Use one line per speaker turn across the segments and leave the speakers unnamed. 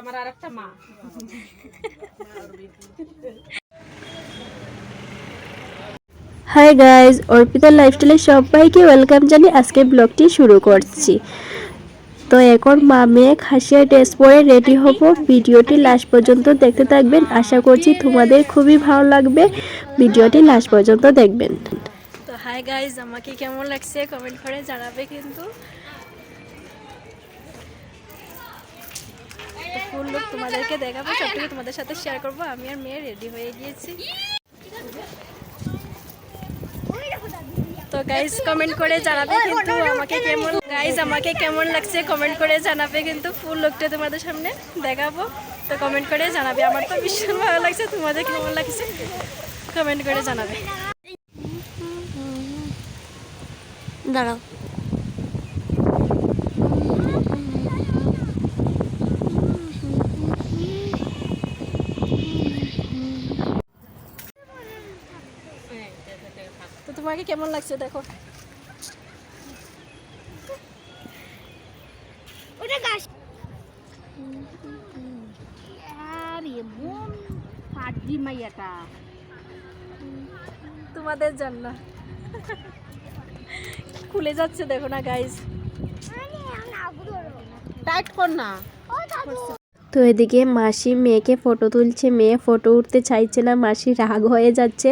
আমার আর একটা মা।
হাই গাইজ অর্পিতা লাইফস্টাইলে সবাইকে ওয়েলকাম জানিয়ে আজকে ব্লগটি শুরু করছি। তো এখন মা মেয়ে খাসিয়া ড্রেস পরে রেডি হব। ভিডিওটি লাস্ট পর্যন্ত দেখতে থাকবেন। আশা করছি তোমাদের খুবই ভালো লাগবে। ভিডিওটি লাস্ট পর্যন্ত দেখবেন। তো হাই গাইজ আমাকে কেমন লাগছে? কমেন্ট করে জানাবে কিন্তু। ফুল লুক তোমাদেরকে দেখাবো, সবটুকু তোমাদের সাথে শেয়ার করব। আমি আর মেয়ে রেডি হয়ে গিয়েছি। তো গাইজ কমেন্ট করে জানাবে কিন্তু আমাকে কেমন গাইজ আমাকে কেমন লাগছে কমেন্ট করে জানাবে কিন্তু ফুল তোমাদের সামনে দেখাবো। তো কমেন্ট করে জানাবে, আমার তো ভীষণ ভালো লাগছে, তোমাদের কেমন লাগছে? কমেন্ট করে জানাবে। দাঁড়াও। তো তোমাকে কেমন লাগছে দেখো?
ওটা গাছ। আরে ফাটি মাইয়াটা।
তোমাদের জন্য। খুলে যাচ্ছে দেখো না গাইজ
টাইট কর না।
তো এদিকে মাসি মেয়েকে ফটো তুলছে, মেয়ে ফটো উঠতে চাইছে না, মাসি রাগ হয়ে যাচ্ছে।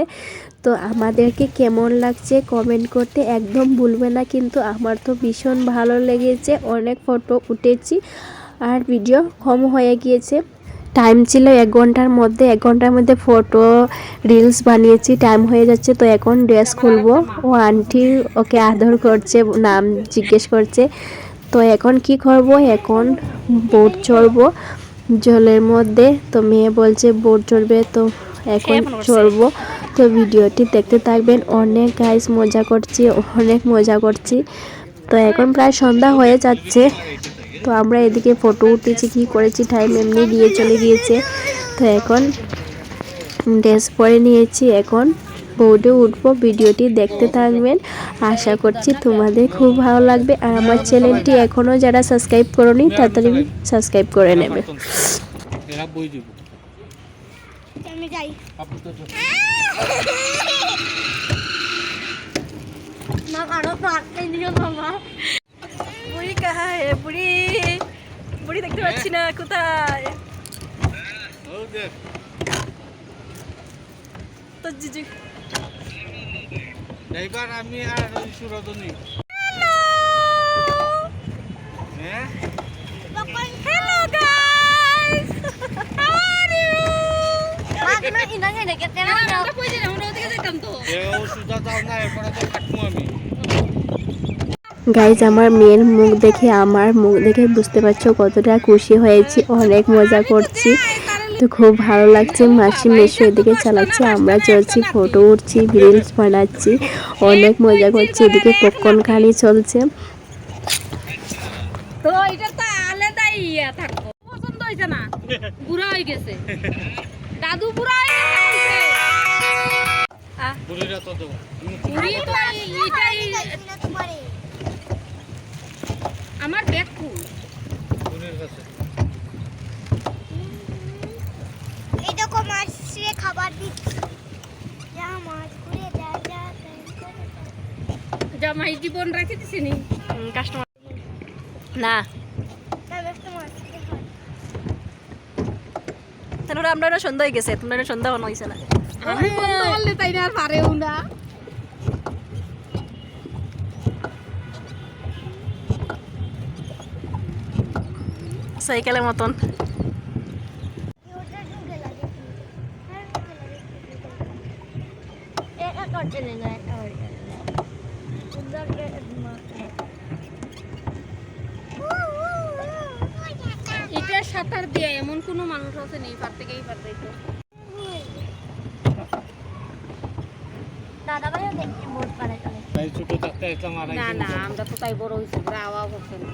তো আমাদেরকে কেমন লাগছে কমেন্ট করতে একদম ভুলবে না, কিন্তু আমার তো ভীষণ ভালো লেগেছে, অনেক ফটো উঠেছি আর ভিডিও কম হয়ে গিয়েছে। টাইম ছিল এক ঘণ্টার মধ্যে, এক ঘণ্টার মধ্যে ফটো রিলস বানিয়েছি টাইম হয়ে যাচ্ছে, তো এখন ড্রেস খুলবো। ও আন্টি ওকে আদর করছে, নাম জিজ্ঞেস করছে, তো এখন কি করব? এখন বোট চড়বো। জলের মধ্যে তো মেয়ে বলছে বোট চড়বে তো এখন চড়বো। তো ভিডিওটি দেখতে থাকবেন। অনেক গাইস মজা করছি অনেক মজা করছি। তো এখন প্রায় সন্ধ্যা হয়ে যাচ্ছে। তো আমরা এদিকে ফটো উঠেছি কি করেছি টাইম এমনি দিয়ে চলে গিয়েছে। তো এখন ড্রেস পরে নিয়েছি এখন বোর্ডে উঠবো ভিডিওটি দেখতে থাকবেন। আশা করছি তোমাদের খুব ভালো লাগবে। আর আমার চ্যানেলটি এখনও যারা সাবস্ক্রাইব করনি তাড়াতাড়ি সাবস্ক্রাইব করে নেবে। বুড়ি কাহায় বুড়ি। বুড়ি দেখতে পাচ্ছি না কোথায়? তো জিজি।
এইবার আমি আর ওই সুরতনী। হ্যাঁ
গাইজ আমার মেয়ের মুখ দেখে আমার মুখ দেখে বুঝতে পারছ কতটা খুশি হয়েছি অনেক মজা করছি। তো খুব ভালো লাগছে। মাসি মেশো এদিকে চালাচ্ছে আমরা চলছি ফটো উঠছি রিলস বানাচ্ছি অনেক মজা করছি এদিকে পপকর্ন খানি চলছে।
তো এটা তো আলাদাই ইয়া থাকব। পছন্দ হয়েছে না? বুড়া হয়ে গেছে। দাদু বুড়া হয়ে গেছে
বুড়িরা তো
বুড়ি তো এটাই আমার ব্যাগ ফুল
বুড়ির কাছে
এই দেখো মাছরে খাবার দিচ্ছি। যা মাছ ঘুরে যা যা
জামাই জীবন রাখে দিছি নি?
কাস্টমার না। তাহলে আমরা সন্ধ্যা হয়ে গেছে তোমরা সন্ধ্যা বানো হয়েছে না।
আমি তাই না আর পারেও না।
সাইকেলের মতন।
এটা
সাঁতার দিয়ে এমন কোনো মানুষ আছে নেই পার থেকেই পার তো
দাদা ভাইও দেখতে বোট পারে চলে।
তাই ছোট থাকতে
না না আমরা তো তাই বড় আওয়া না।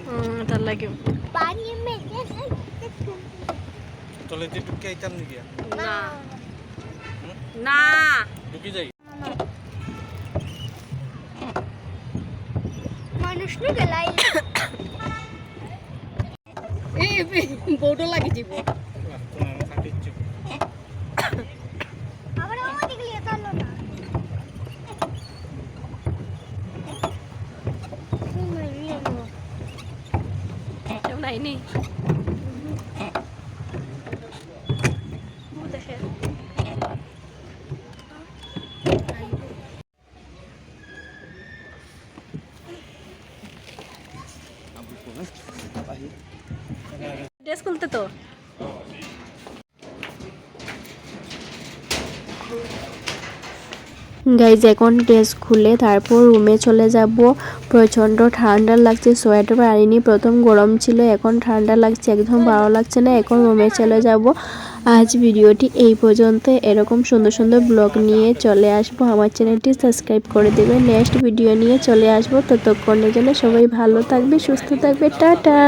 তার লাগে।
পানি মেঘে
চলে যে টুকি আইতাম নাকি?
না। না।
ঢুকি যাই?
মানুষ ঢুকে লাই
এই বউটো নাই যাব
তোমার কাটিচ্ছি
আবার ওদিকে নিয়ে চলো না
কেউ নাইনি ড্রেস খুলতে তো? গাইজ এখন ড্রেস খুলে, তারপর রুমে চলে যাব। প্রচণ্ড ঠান্ডা লাগছে সোয়েটার পারিনি প্রথম গরম ছিল, এখন ঠান্ডা লাগছে, একদম ভালো লাগছে না, এখন রুমে চলে যাব। আজ ভিডিওটি এই পর্যন্ত, এরকম সুন্দর সুন্দর ব্লগ নিয়ে চলে আসব। আমার চ্যানেলটি সাবস্ক্রাইব করে দেবে। নেক্সট ভিডিও নিয়ে চলে আসব। ততক্ষণের জন্য সবাই ভালো থাকবে, সুস্থ থাকবে, টাটা!